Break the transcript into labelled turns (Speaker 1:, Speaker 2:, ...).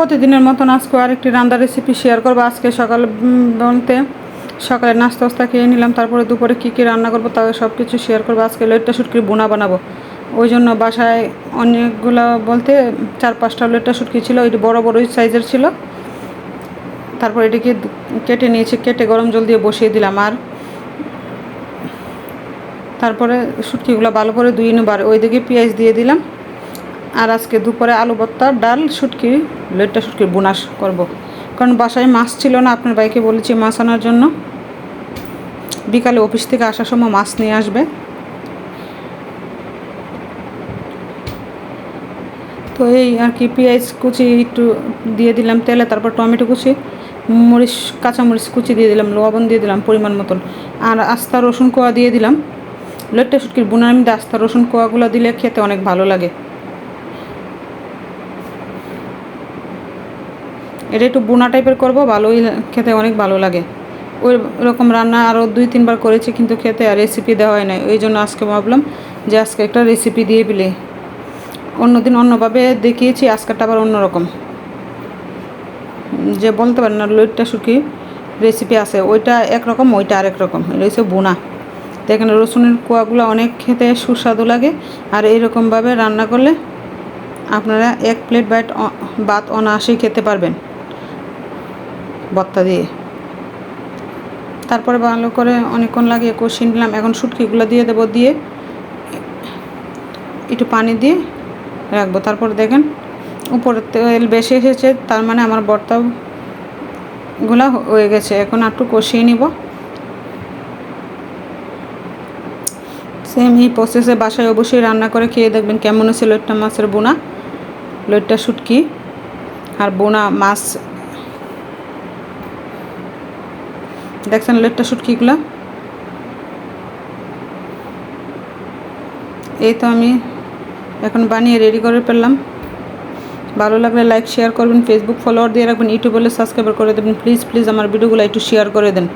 Speaker 1: প্রতিদিনের মতন আজকে আরেকটি রান্নার রেসিপি শেয়ার করব। আজকে সকাল বলতে সকালে নাস্তা ওস্তা খেয়ে নিলাম, তারপরে দুপুরে কী কী রান্না করব তাও সব কিছু শেয়ার করব। আজকে লেটটা শুটকির বোনা বানাবো। ওই জন্য বাসায় অনেকগুলো বলতে চার পাঁচটা লেটটা শুটকি ছিল, ওইটি বড় বড়ই সাইজের ছিল। তারপর এটিকে কেটে নিয়েছি, কেটে গরম জল দিয়ে বসিয়ে দিলাম আর তারপরে শুটকিগুলো ভালো করে ধুয়ে নেবার ওইদিকে পেঁয়াজ দিয়ে দিলাম। আর আজকে দুপুরে আলু ভর্তা, ডাল, শুটকি, লেটটা শুটকির বোনাস করব। কারণ বাসায় মাছ ছিল না, আপনার বাইকে বলেছি মাছ আনার জন্য। বিকালে অফিস থেকে আসার সময় মাছ নিয়ে আসবে। তো এই আর কি, পেঁয়াজ কুচি একটু দিয়ে দিলাম তেলে, তারপর টমেটো কুচি, মরিচ, কাঁচামরিচ কুচি দিয়ে দিলাম, লবণ দিয়ে দিলাম পরিমাণ মতন। আর আস্তা রসুন কোয়া দিয়ে দিলাম। লেট্টা শুটকির বোনার মধ্যে আস্তা রসুন কোয়াগুলো দিলে খেতে অনেক ভালো লাগে। এটা একটু বোনা টাইপের করব, ভালোই খেতে অনেক ভালো লাগে। ওই রকম রান্না আরও দুই তিনবার করেছি কিন্তু খেতে আর রেসিপি দেওয়া হয় না ওই জন্য আজকে ভাবলাম যে আজকে একটা রেসিপি দিয়ে দিলে অন্যদিন অন্যভাবে দেখিয়েছি, আজকেরটা আবার অন্যরকম। যে বলতে পারেন না, লইটটা শুকি রেসিপি আছে, ওইটা একরকম, ওইটা আরেক রকম। হচ্ছে বোনা। তো এখানে রসুনের কোয়াগুলো অনেক খেতে সুস্বাদু লাগে। আর এইরকমভাবে রান্না করলে আপনারা এক প্লেট বাইট ভাত অনায়াসেই খেতে পারবেন। ভর্তা দিয়ে। তারপরে ভালো করে অনেকক্ষণ লাগিয়ে কষিয়ে নিলাম। এখন শুটকিগুলো দিয়ে দেবো, দিয়ে একটু পানি দিয়ে রাখব। তারপর দেখেন উপরে তেল বেশি এসেছে, তার মানে আমার ভর্তাগুলো হয়ে গেছে। এখন একটু কষিয়ে নিব। সেম এই প্রসেসে বাসায় অবশ্যই রান্না করে খেয়ে দেখবেন কেমন হয়েছে লইট্টা মাছের বোনা, লইট্টা শুটকি আর বোনা মাছ দেখছেন লেটটা শুটকিগুলো এই তো আমি এখন বানিয়ে রেডি করে ফেললাম। ভালো লাগলে লাইক শেয়ার করবেন ফেসবুক ফলোয়ার দিয়ে রাখবেন ইউটিউব বলে সাবস্ক্রাইবার করে দেবেন। প্লিজ প্লিজ আমার ভিডিওগুলো একটু শেয়ার করে দেন।